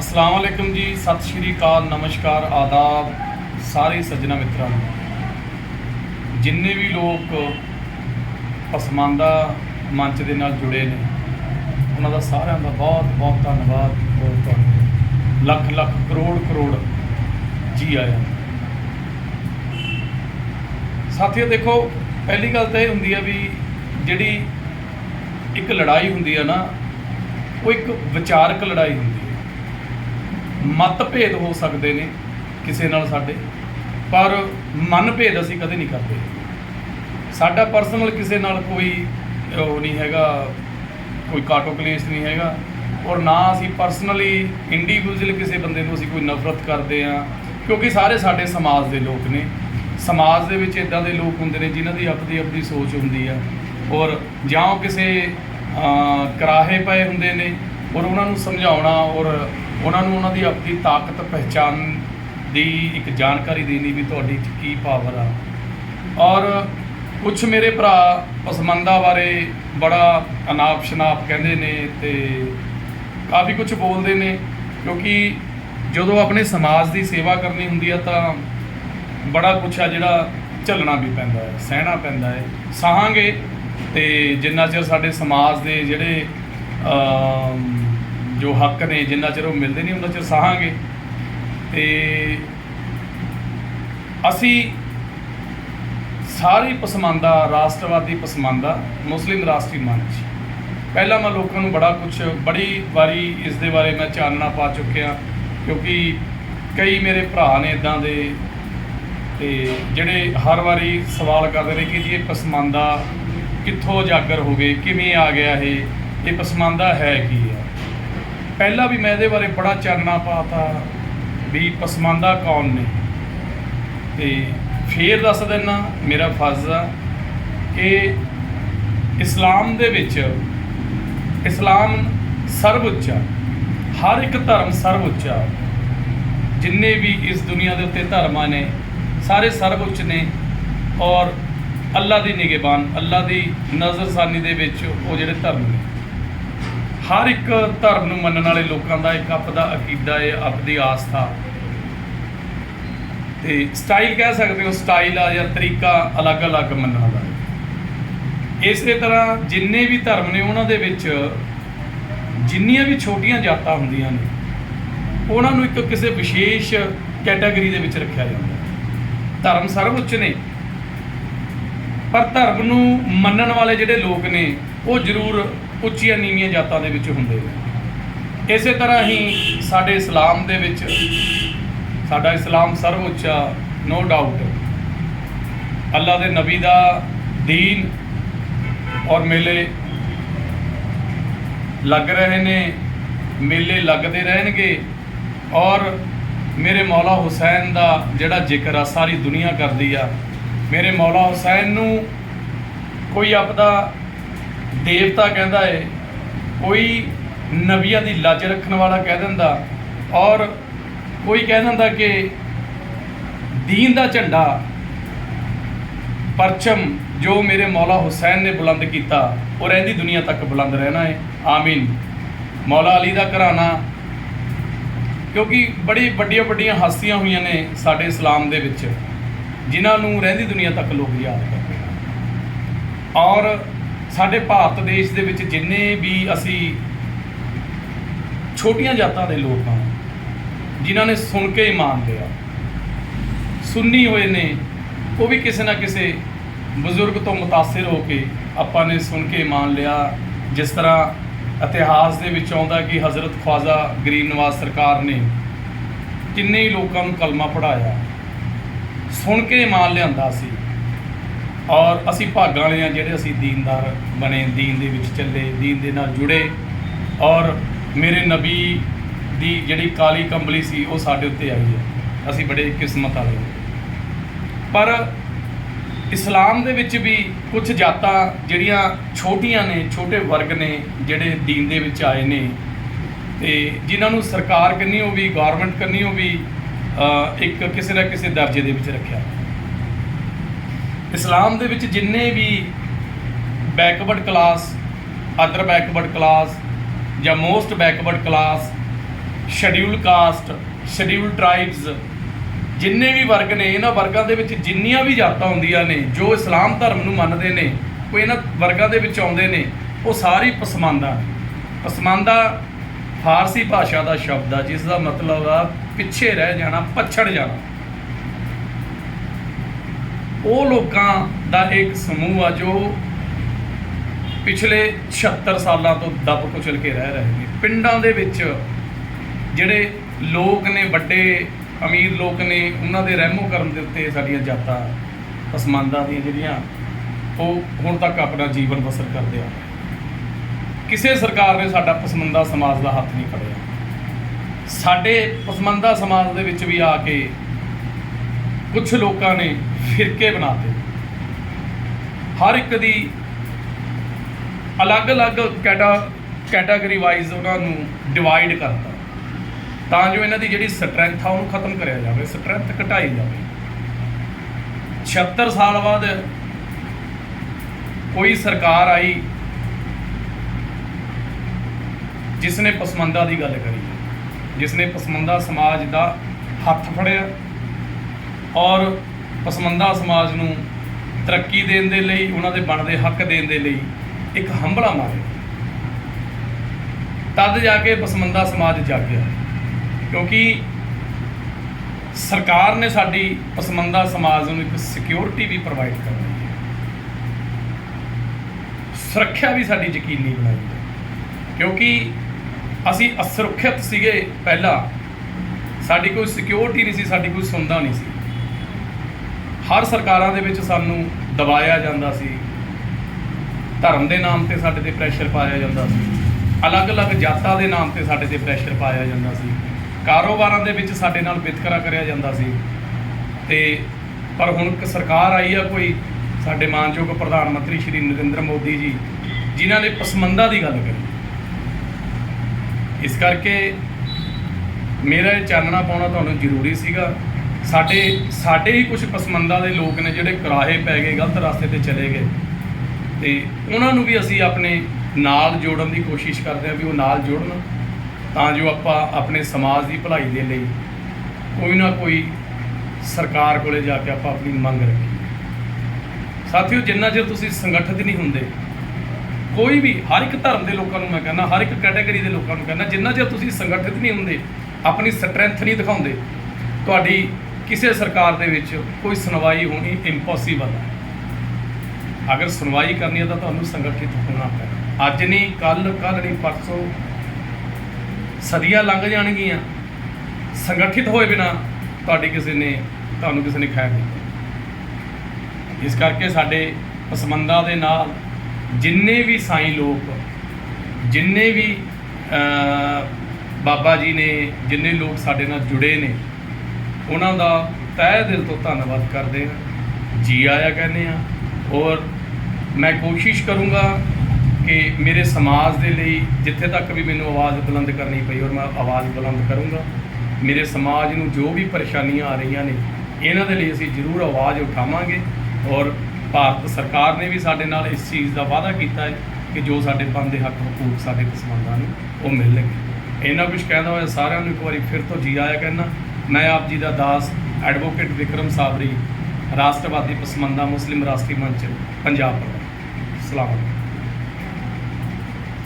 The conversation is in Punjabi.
ਅਸਲਾਮ ਵਾਲੇਕੁਮ ਜੀ, ਸਤਿ ਸ਼੍ਰੀ ਅਕਾਲ, ਨਮਸਕਾਰ, ਆਦਾਬ ਸਾਰੇ ਸੱਜਣਾ ਮਿੱਤਰਾਂ ਨੂੰ। ਜਿੰਨੇ ਵੀ ਲੋਕ ਪਸਮਾਨਦਾ ਮੰਚ ਦੇ ਨਾਲ ਜੁੜੇ ਨੇ, ਉਹਨਾਂ ਦਾ ਸਾਰਿਆਂ ਦਾ ਬਹੁਤ ਬਹੁਤ ਧੰਨਵਾਦ ਬਹੁਤ ਤੁਹਾਨੂੰ ਲੱਖ ਲੱਖ, ਕਰੋੜ ਕਰੋੜ ਜੀ ਆਇਆਂ ਸਾਥੀਓ, ਦੇਖੋ, ਪਹਿਲੀ ਗੱਲ ਤਾਂ ਇਹ ਹੁੰਦੀ ਆ ਵੀ ਜਿਹੜੀ ਇੱਕ ਲੜਾਈ ਹੁੰਦੀ ਆ ਨਾ, ਉਹ ਇੱਕ ਵਿਚਾਰਕ ਲੜਾਈ ਹੁੰਦੀ ਮਤਭੇਦ ਹੋ ਸਕਦੇ ਨੇ ਕਿਸੇ ਨਾਲ ਸਾਡੇ ਪਰ ਮਨਭੇਦ ਅਸੀਂ ਕਦੇ ਨਹੀਂ ਕਰਦੇ। ਸਾਡਾ ਪਰਸਨਲ ਕਿਸੇ ਨਾਲ ਕੋਈ ਉਹ ਨਹੀਂ ਹੈਗਾ ਕੋਈ ਕਾਟੋ ਕਲੇਸ਼ ਨਹੀਂ ਹੈਗਾ ਔਰ ਨਾ ਅਸੀਂ ਪਰਸਨਲੀ ਇੰਡੀਵਿਜੂਅਲ ਕਿਸੇ ਬੰਦੇ ਨੂੰ ਅਸੀਂ ਕੋਈ ਨਫ਼ਰਤ ਕਰਦੇ ਆ ਕਿਉਂਕਿ ਸਾਰੇ ਸਾਡੇ ਸਮਾਜ ਦੇ ਲੋਕ ਨੇ। ਸਮਾਜ ਦੇ ਵਿੱਚ ਇਦਾਂ ਦੇ ਲੋਕ ਹੁੰਦੇ ਨੇ ਜਿਨ੍ਹਾਂ ਦੀ ਆਪਣੀ ਆਪਣੀ ਸੋਚ ਹੁੰਦੀ ਆ ਔਰ ਜਾਂ ਉਹ ਕਿਸੇ ਅਹ, ਕਰਾਹੇ ਪਏ ਹੁੰਦੇ ਨੇ ਔਰ ਉਹਨਾਂ ਨੂੰ ਸਮਝਾਉਣਾ ਔਰ ਉਹਨਾਂ ਨੂੰ ਉਹਨਾਂ ਦੀ ਆਪਣੀ ਤਾਕਤ ਪਹਿਚਾਨ ਦੀ ਇੱਕ ਜਾਣਕਾਰੀ ਦੇਣੀ ਵੀ ਤੁਹਾਡੀ 'ਚ ਕੀ ਪਾਵਰ ਆ। ਔਰ ਕੁਝ ਮੇਰੇ ਭਰਾ ਪਸਮੰਦਾ ਬਾਰੇ ਬੜਾ ਅਨਾਪ ਸ਼ਨਾਪ ਕਹਿੰਦੇ ਨੇ ਤੇ ਕਾਫੀ ਕੁਝ ਬੋਲਦੇ ਨੇ ਕਿਉਂਕਿ ਜਦੋਂ ਆਪਣੇ ਸਮਾਜ ਦੀ ਸੇਵਾ ਕਰਨੀ ਹੁੰਦੀ ਆ ਤਾਂ ਬੜਾ ਕੁਛ ਆ ਜਿਹੜਾ ਝੱਲਣਾ ਵੀ ਪੈਂਦਾ ਹੈ ਸਹਿਣਾ ਪੈਂਦਾ ਹੈ। ਸਹਾਂਗੇ ਤੇ ਜਿੰਨਾ ਚਿਰ ਸਾਡੇ ਸਮਾਜ ਦੇ ਜਿਹੜੇ ਅਮ, ਜੋ ਹੱਕ ਨੇ, ਜਿੰਨਾ ਚਿਰ ਉਹ ਮਿਲਦੇ ਨਹੀਂ ਉਹਨਾਂ ਚਿਰ ਸਾਹਾਂਗੇ। ਤੇ ਅਸੀਂ ਸਾਰੀ ਪਸਮੰਦਾ, ਰਾਸ਼ਟਰਵਾਦੀ ਪਸਮੰਦਾ, ਮੁਸਲਿਮ ਰਾਸ਼ਟਰੀ ਮੰਚ। ਪਹਿਲਾਂ ਮੈਂ ਲੋਕਾਂ ਨੂੰ ਬੜਾ ਕੁਝ ਬੜੀ ਵਾਰੀ ਇਸ ਦੇ ਬਾਰੇ ਮੈਂ ਚਾਨਣਾ ਪਾ ਚੁੱਕਿਆ, ਕਿਉਂਕਿ ਕਈ ਮੇਰੇ ਭਰਾ ਨੇ ਇਦਾਂ ਦੇ, ਤੇ ਜਿਹੜੇ ਹਰ ਵਾਰੀ ਸਵਾਲ ਕਰਦੇ ਨੇ ਕਿ ਜੀ ਇਹ ਪਸਮੰਦਾ ਕਿੱਥੋਂ ਉਜਾਗਰ ਹੋ ਗਏ, ਕਿਵੇਂ ਆ ਗਿਆ ਇਹ? ਇਹ ਪਸਮੰਦਾ ਹੈ ਕੀ ਹੈ? ਪਹਿਲਾਂ ਵੀ ਮੈਂ ਇਹਦੇ ਬਾਰੇ ਬੜਾ ਚਾਨਣਾ ਪਾਤਾ ਵੀ ਪਸਮੰਦਾ ਕੌਣ ਨੇ। ਤੇ ਫੇਰ ਦੱਸ ਦਿੰਨਾ ਮੇਰਾ ਫਰਜ਼ ਆ ਕਿ ਇਸਲਾਮ ਦੇ ਵਿੱਚ ਇਸਲਾਮ ਸਰਵਉੱਚ ਆ, ਹਰ ਇੱਕ ਧਰਮ ਸਰਵਉੱਚ ਆ। ਜਿੰਨੇ ਵੀ ਇਸ ਦੁਨੀਆ ਦੇ ਉੱਤੇ ਧਰਮਾਂ ਨੇ, ਸਾਰੇ ਸਰਵ ਉੱਚ ਨੇ ਔਰ ਅੱਲਾ ਦੀ ਨਿਗਹਿਬਾਨ ਅੱਲਾ ਦੀ ਨਜ਼ਰਸਾਨੀ ਦੇ ਵਿੱਚ ਉਹ ਜਿਹੜੇ ਧਰਮ ਨੇ। ਹਰ ਇੱਕ ਧਰਮ ਨੂੰ ਮੰਨਣ ਵਾਲੇ ਲੋਕਾਂ ਦਾ ਇੱਕ ਆਪਦਾ ਅਕੀਦਾ ਹੈ ਆਪਦੀ ਆਸਥਾ ਤੇ ਸਟਾਈਲ ਕਹਿ ਸਕਦੇ ਹੋ ਸਟਾਈਲ ਆ ਜਾਂ ਤਰੀਕਾ ਅਲੱਗ-ਅਲੱਗ ਮੰਨਣ ਦਾ। ਇਸੇ ਤਰ੍ਹਾਂ ਜਿੰਨੇ ਵੀ ਧਰਮ ਨੇ ਉਹਨਾਂ ਦੇ ਵਿੱਚ ਜਿੰਨੀਆਂ ਵੀ ਛੋਟੀਆਂ ਜਾਤਾਂ ਹੁੰਦੀਆਂ ਨੇ, ਉਹਨਾਂ ਨੂੰ ਇੱਕ ਕਿਸੇ ਵਿਸ਼ੇਸ਼ ਕੈਟਾਗਰੀ ਦੇ ਵਿੱਚ ਰੱਖਿਆ ਜਾਂਦਾ ਧਰਮ ਸਰਵਉੱਚ ਨੇ, ਪਰ ਧਰਮ ਨੂੰ ਮੰਨਣ ਵਾਲੇ ਜਿਹੜੇ ਲੋਕ ਨੇ, ਉਹ ਜ਼ਰੂਰ ਉੱਚੀਆਂ ਨੀਵੀਆਂ ਜਾਤਾਂ ਦੇ ਵਿੱਚ ਹੁੰਦੇ ਨੇ। ਇਸੇ ਤਰ੍ਹਾਂ ਹੀ ਸਾਡੇ ਇਸਲਾਮ ਦੇ ਵਿੱਚ, ਸਾਡਾ ਇਸਲਾਮ ਸਰਵਉੱਚ ਨੋ ਡਾਊਟ ਅੱਲਾ ਦੇ ਨਬੀ ਦਾ ਦੀਨ ਔਰ ਮੇਲੇ ਲੱਗ ਰਹੇ ਨੇ, ਮੇਲੇ ਲੱਗਦੇ ਰਹਿਣਗੇ ਔਰ ਮੇਰੇ ਮੌਲਾ ਹੁਸੈਨ ਦਾ ਜਿਹੜਾ ਜ਼ਿਕਰ ਆ, ਸਾਰੀ ਦੁਨੀਆ ਕਰਦੀ ਆ। ਮੇਰੇ ਮੌਲਾ ਹੁਸੈਨ ਨੂੰ ਕੋਈ ਆਪਦਾ ਦੇਵਤਾ ਕਹਿੰਦਾ ਏ, ਕੋਈ ਨਬੀਆਂ ਦੀ ਲੱਜ ਰੱਖਣ ਵਾਲਾ ਕਹਿ ਦਿੰਦਾ, ਔਰ ਕੋਈ ਕਹਿ ਦਿੰਦਾ ਕਿ ਦੀਨ ਦਾ ਝੰਡਾ ਪਰਚਮ ਜੋ ਮੇਰੇ ਮੌਲਾ ਹੁਸੈਨ ਨੇ ਬੁਲੰਦ ਕੀਤਾ, ਉਹ ਰਹਿੰਦੀ ਦੁਨੀਆ ਤੱਕ ਬੁਲੰਦ ਰਹਿਣਾ ਹੈ ਆਮੀਨ। ਮੌਲਾ ਅਲੀ ਦਾ ਘਰਾਣਾ, ਕਿਉਂਕਿ ਬੜੀ ਵੱਡੀਆਂ ਵੱਡੀਆਂ ਹਸਤੀਆਂ ਹੋਈਆਂ ਨੇ ਸਾਡੇ ਇਸਲਾਮ ਦੇ ਵਿੱਚ, ਜਿਨ੍ਹਾਂ ਨੂੰ ਰਹਿੰਦੀ ਦੁਨੀਆ ਤੱਕ ਲੋਕ ਯਾਦ ਕਰਦੇ ਹਨ ਔਰ ਸਾਡੇ ਭਾਰਤ ਦੇਸ਼ ਦੇ ਵਿੱਚ ਜਿੰਨੇ ਵੀ ਅਸੀਂ ਛੋਟੀਆਂ ਜਾਤਾਂ ਦੇ ਲੋਕ ਹਾਂ ਜਿਨ੍ਹਾਂ ਨੇ ਸੁਣ ਕੇ ਇਮਾਨ ਲਿਆ, ਸੁੰਨੀ ਹੋਏ ਨੇ, ਉਹ ਵੀ ਕਿਸੇ ਨਾ ਕਿਸੇ ਬਜ਼ੁਰਗ ਤੋਂ ਮੁਤਾਸਿਰ ਹੋ ਕੇ ਆਪਾਂ ਨੇ ਸੁਣ ਕੇ ਇਮਾਨ ਲਿਆ। ਜਿਸ ਤਰ੍ਹਾਂ ਇਤਿਹਾਸ ਦੇ ਵਿੱਚ ਆਉਂਦਾ ਕਿ ਹਜ਼ਰਤ ਖਵਾਜਾ ਗਰੀਬ ਨਵਾਜ਼ ਸਰਕਾਰ ਨੇ ਕਿੰਨੇ ਹੀ ਲੋਕਾਂ ਨੂੰ ਕਲਮਾ ਪੜਾਇਆ ਸੁਣ ਕੇ ਇਮਾਨ ਲਿਆਂਦਾ ਸੀ। ਔਰ ਅਸੀਂ ਭਾਗਾਂ ਵਾਲੇ ਆ ਜਿਹੜੇ ਅਸੀਂ ਦੀਨਦਾਰ ਬਣੇ, ਦੀਨ ਦੇ ਵਿੱਚ ਚੱਲੇ, ਦੀਨ ਦੇ ਨਾਲ ਜੁੜੇ। ਔਰ ਮੇਰੇ ਨਬੀ ਦੀ ਜਿਹੜੀ ਕਾਲੀ ਕੰਬਲੀ ਸੀ, ਉਹ ਸਾਡੇ ਉੱਤੇ ਆਈ ਹੈ। ਅਸੀਂ ਬੜੇ ਕਿਸਮਤ ਵਾਲੇ ਪਰ ਇਸਲਾਮ ਦੇ ਵਿੱਚ ਵੀ ਕੁਝ ਜਾਤਾਂ ਜਿਹੜੀਆਂ ਛੋਟੀਆਂ ਨੇ, ਛੋਟੇ ਵਰਗ ਨੇ, ਜਿਹੜੇ ਦੀਨ ਦੇ ਵਿੱਚ ਆਏ ਨੇ, ਤੇ ਜਿਨ੍ਹਾਂ ਨੂੰ ਸਰਕਾਰ ਕਰਨੀ ਉਹ ਵੀ ਗਵਰਨਮੈਂਟ ਕਰਨੀ ਉਹ ਵੀ ਇੱਕ ਕਿਸੇ ਨਾ ਕਿਸੇ ਦਰਜੇ ਦੇ ਵਿੱਚ ਰੱਖਿਆ। ਇਸਲਾਮ ਦੇ ਵਿੱਚ ਜਿੰਨੇ ਵੀ backward class other backward class ਜਾਂ most backward class schedule caste schedule tribes ਜਿੰਨੇ ਵੀ ਵਰਗ ਨੇ, ਇਹਨਾਂ ਵਰਗਾਂ ਦੇ ਵਿੱਚ ਜਿੰਨੀਆਂ ਵੀ ਜਾਤਾਂ ਹੁੰਦੀਆਂ ਨੇ, ਜੋ ਇਸਲਾਮ ਧਰਮ ਨੂੰ ਮੰਨਦੇ ਨੇ, ਉਹ ਇਹਨਾਂ ਵਰਗਾਂ ਦੇ ਵਿੱਚ ਆਉਂਦੇ ਨੇ, ਉਹ ਸਾਰੀ ਪਸਮੰਦਾ ਪਸਮੰਦਾ ਫਾਰਸੀ ਭਾਸ਼ਾ ਦਾ ਸ਼ਬਦ ਆ ਜਿਸ ਦਾ ਮਤਲਬ ਆ, ਪਿੱਛੇ ਰਹਿ ਜਾਣਾ, ਪਛੜ ਜਾਣਾ। ਉਹ ਲੋਕਾਂ ਦਾ ਇੱਕ ਸਮੂਹ ਆ ਜੋ ਪਿਛਲੇ 76 ਸਾਲਾਂ ਤੋਂ ਦੱਬ ਕੁਚਲ ਕੇ ਰਹਿ ਰਹੇ ਨੇ। ਪਿੰਡਾਂ ਦੇ ਵਿੱਚ ਜਿਹੜੇ ਲੋਕ ਨੇ, ਵੱਡੇ ਅਮੀਰ ਲੋਕ ਨੇ, ਉਹਨਾਂ ਦੇ ਰਹਿਮੋ ਕਰਨ ਦੇ ਉੱਤੇ ਸਾਡੀਆਂ ਜਾਤਾਂ, ਪਸਮੰਦਾਂ ਦੀਆਂ ਜਿਹੜੀਆਂ, ਉਹ ਹੁਣ ਤੱਕ ਆਪਣਾ ਜੀਵਨ ਬਸਰ ਕਰਦੇ ਆ। ਕਿਸੇ ਸਰਕਾਰ ਨੇ ਸਾਡਾ ਪਸਮੰਦਾ ਸਮਾਜ ਦਾ ਹੱਥ ਨਹੀਂ ਫੜਿਆ। ਸਾਡੇ ਪਸਮੰਦਾ ਸਮਾਜ ਦੇ ਵਿੱਚ ਵੀ ਆ ਕੇ ਕੁਝ ਲੋਕਾਂ ਨੇ ਫਿਰਕੇ ਬਣਾਤੇ। ਹਰ ਇੱਕ ਦੀ ਅਲੱਗ-ਅਲੱਗ ਕੈਟਾ, ਕੈਟਾਗਰੀ ਵਾਈਜ਼ ਉਹਨਾਂ ਨੂੰ ਡਿਵਾਈਡ ਕਰਤਾ। ਤਾਂ ਜੋ ਇਹਨਾਂ ਦੀ ਜਿਹੜੀ ਸਟਰੈਂਥ ਆ, ਉਹਨੂੰ ਖਤਮ ਕਰਿਆ ਜਾਵੇ ਸਟਰੈਂਥ ਘਟਾਈ ਜਾਵੇ। 76 ਸਾਲ ਬਾਅਦ ਕੋਈ ਸਰਕਾਰ ਆਈ ਜਿਸ ਨੇ ਪਸਮੰਦਾ ਦੀ ਗੱਲ ਕਰੀ। ਜਿਸ ਨੇ ਪਸਮੰਦਾ ਸਮਾਜ ਦਾ ਹੱਥ ਫੜਿਆ ਔਰ ਪਸਮੰਦਾ ਸਮਾਜ ਨੂੰ ਤਰੱਕੀ ਦੇਣ ਦੇ ਲਈ, ਉਹਨਾਂ ਦੇ ਬਣਦੇ ਹੱਕ ਦੇਣ ਦੇ ਲਈ ਇੱਕ ਹੰਭਲਾ ਮਾਰਿਆ ਤਦ ਜਾ ਕੇ ਪਸਮੰਦਾ ਸਮਾਜ ਜਾਗਿਆ। ਕਿਉਂਕਿ ਸਰਕਾਰ ਨੇ ਸਾਡੀ ਪਸਮੰਦਾ ਸਮਾਜ ਨੂੰ ਇੱਕ ਸਿਕਿਉਰਿਟੀ ਵੀ ਪ੍ਰੋਵਾਈਡ ਕਰਨੀ ਹੈ। ਸੁਰੱਖਿਆ ਵੀ ਸਾਡੀ ਯਕੀਨੀ ਬਣਾਈ ਹੈ। ਕਿਉਂਕਿ ਅਸੀਂ ਅਸੁਰੱਖਿਅਤ ਸੀਗੇ ਪਹਿਲਾਂ। ਸਾਡੀ ਕੋਈ ਸਿਕਿਉਰਿਟੀ ਨਹੀਂ ਸੀ, ਸਾਡੀ ਕੋਈ ਸੁਣਦਾ ਨਹੀਂ ਸੀ। ਹਰ ਸਰਕਾਰਾਂ ਦੇ ਵਿੱਚ ਸਾਨੂੰ ਦਬਾਇਆ ਜਾਂਦਾ ਸੀ। ਧਰਮ ਦੇ ਨਾਮ ਤੇ ਸਾਡੇ ਤੇ ਪ੍ਰੈਸ਼ਰ ਪਾਇਆ ਜਾਂਦਾ ਸੀ। ਅਲੱਗ-ਅਲੱਗ ਜਾਤਾਂ ਦੇ ਨਾਮ ਤੇ ਸਾਡੇ ਤੇ ਪ੍ਰੈਸ਼ਰ ਪਾਇਆ ਜਾਂਦਾ ਸੀ। ਕਾਰੋਬਾਰਾਂ ਦੇ ਵਿੱਚ ਸਾਡੇ ਨਾਲ ਵਿਤਕਰਾ ਕਰਿਆ ਜਾਂਦਾ ਸੀ। ਤੇ ਪਰ ਹੁਣ ਇੱਕ ਸਰਕਾਰ ਆਈ ਆ ਕੋਈ ਸਾਡੇ ਮਾਨਯੋਗ ਪ੍ਰਧਾਨ ਮੰਤਰੀ ਸ਼੍ਰੀ ਨਰਿੰਦਰ ਮੋਦੀ ਜੀ, ਜਿਨ੍ਹਾਂ ਨੇ ਪਸਮੰਦਾ ਦੀ ਗੱਲ ਕਰੀ। ਇਸ ਕਰਕੇ ਮੇਰਾ ਇਹ ਚਾਨਣਾ ਪਾਉਣਾ ਤੁਹਾਨੂੰ ਜ਼ਰੂਰੀ ਸੀਗਾ। ਸਾਡੇ ਸਾਡੇ ਹੀ ਕੁਝ ਪਸਮੰਦਾ ਦੇ ਲੋਕ ਨੇ ਜਿਹੜੇ ਕੁਰਾਹੇ ਪੈ ਗਏ, ਗਲਤ ਰਸਤੇ ਤੇ ਚਲੇ ਗਏ। ਤੇ ਉਹਨਾਂ ਨੂੰ ਵੀ ਅਸੀਂ ਆਪਣੇ ਨਾਲ ਜੋੜਨ ਦੀ ਕੋਸ਼ਿਸ਼ ਕਰਦੇ ਹਾਂ ਵੀ ਉਹ ਨਾਲ ਜੁੜਨ, ਤਾਂ ਜੋ ਆਪਾਂ ਆਪਣੇ ਸਮਾਜ ਦੀ ਭਲਾਈ ਦੇ ਲਈ ਕੋਈ ਨਾ ਕੋਈ ਸਰਕਾਰ ਕੋਲੇ ਜਾ ਕੇ ਆਪਾਂ ਆਪਣੀ ਮੰਗ ਰੱਖੀਏ। ਸਾਥੀਓ, ਜਿੰਨਾ ਚਿਰ ਤੁਸੀਂ ਸੰਗਠਿਤ ਨਹੀਂ ਹੁੰਦੇ, ਕੋਈ ਵੀ ਹਰ ਇੱਕ ਧਰਮ ਦੇ ਲੋਕਾਂ ਨੂੰ ਮੈਂ ਕਹਿੰਦਾ, ਹਰ ਇੱਕ ਕੈਟਾਗਰੀ ਦੇ ਲੋਕਾਂ ਨੂੰ ਕਹਿੰਦਾ, ਜਿੰਨਾ ਚਿਰ ਤੁਸੀਂ ਸੰਗਠਿਤ ਨਹੀਂ ਹੁੰਦੇ, ਆਪਣੀ ਸਟਰੈਂਥ ਨਹੀਂ ਦਿਖਾਉਂਦੇ, ਤੁਹਾਡੀ ਕਿਸੇ ਸਰਕਾਰ ਦੇ ਵਿੱਚ ਕੋਈ ਸੁਣਵਾਈ ਹੋਣੀ ਇੰਪੋਸੀਬਲ ਹੈ। ਅਗਰ ਸੁਣਵਾਈ ਕਰਨੀ ਹੈ ਤਾਂ ਤੁਹਾਨੂੰ ਸੰਗਠਿਤ ਹੋਣਾ ਪੈਣਾ। ਅੱਜ ਨਹੀਂ ਕੱਲ ਕੱਲ ਨਹੀਂ, ਪਰਸੋਂ ਸਦੀਆਂ ਲੰਘ ਜਾਣਗੀਆਂ। ਸੰਗਠਿਤ ਹੋਏ ਬਿਨਾ ਤੁਹਾਡੀ ਕਿਸੇ ਨੇ, ਤੁਹਾਨੂੰ ਕਿਸੇ ਨੇ ਖੈਰ ਨਹੀਂ ਇਸ ਕਰਕੇ ਸਾਡੇ ਪਸਮੰਦਾਂ ਦੇ ਨਾਲ ਜਿੰਨੇ ਵੀ ਸਾਈਂ ਲੋਕ, ਜਿੰਨੇ ਵੀ ਬਾਬਾ ਜੀ ਨੇ, ਜਿੰਨੇ ਲੋਕ ਸਾਡੇ ਨਾਲ ਜੁੜੇ ਨੇ ਉਹਨਾਂ ਦਾ ਤਹਿ ਦਿਲ ਤੋਂ ਧੰਨਵਾਦ ਕਰਦੇ ਹਾਂ। ਜੀ ਆਇਆ ਕਹਿੰਦੇ ਆ ਔਰ ਮੈਂ ਕੋਸ਼ਿਸ਼ ਕਰੂੰਗਾ ਕਿ ਮੇਰੇ ਸਮਾਜ ਦੇ ਲਈ ਜਿੱਥੇ ਤੱਕ ਵੀ ਮੈਨੂੰ ਆਵਾਜ਼ ਬੁਲੰਦ ਕਰਨੀ ਪਈ ਔਰ ਮੈਂ ਆਵਾਜ਼ ਬੁਲੰਦ ਕਰੂੰਗਾ, ਮੇਰੇ ਸਮਾਜ ਨੂੰ ਜੋ ਵੀ ਪਰੇਸ਼ਾਨੀਆਂ ਆ ਰਹੀਆਂ ਨੇ, ਇਹਨਾਂ ਦੇ ਲਈ ਅਸੀਂ ਜ਼ਰੂਰ ਆਵਾਜ਼ ਉਠਾਵਾਂਗੇ ਔਰ ਭਾਰਤ ਸਰਕਾਰ ਨੇ ਵੀ ਸਾਡੇ ਨਾਲ ਇਸ ਚੀਜ਼ ਦਾ ਵਾਅਦਾ ਕੀਤਾ ਹੈ ਕਿ ਜੋ ਸਾਡੇ ਬਣਦੇ ਹੱਕ ਹਕੂਕ ਸਾਡੇ ਪਸਮੰਦਾਂ ਨੂੰ, ਉਹ ਮਿਲਣਗੇ। ਇਹਨਾਂ ਕੁਝ ਕਹਿੰਦਾ ਹੋਇਆ ਸਾਰਿਆਂ ਨੂੰ ਇੱਕ ਵਾਰੀ ਫਿਰ ਤੋਂ ਜੀ ਆਇਆ ਕਹਿੰਦਾ ਮੈਂ ਆਪ ਜੀ ਦਾ ਦਾਸ ਐਡਵੋਕੇਟ ਵਿਕਰਮ ਸਾਬਰੀ, ਰਾਸ਼ਟਰਵਾਦੀ ਪਸਮੰਦਾ ਮੁਸਲਿਮ ਰਾਸ਼ਟਰੀ ਮੰਚ, ਪੰਜਾਬ ਸਲਾਮ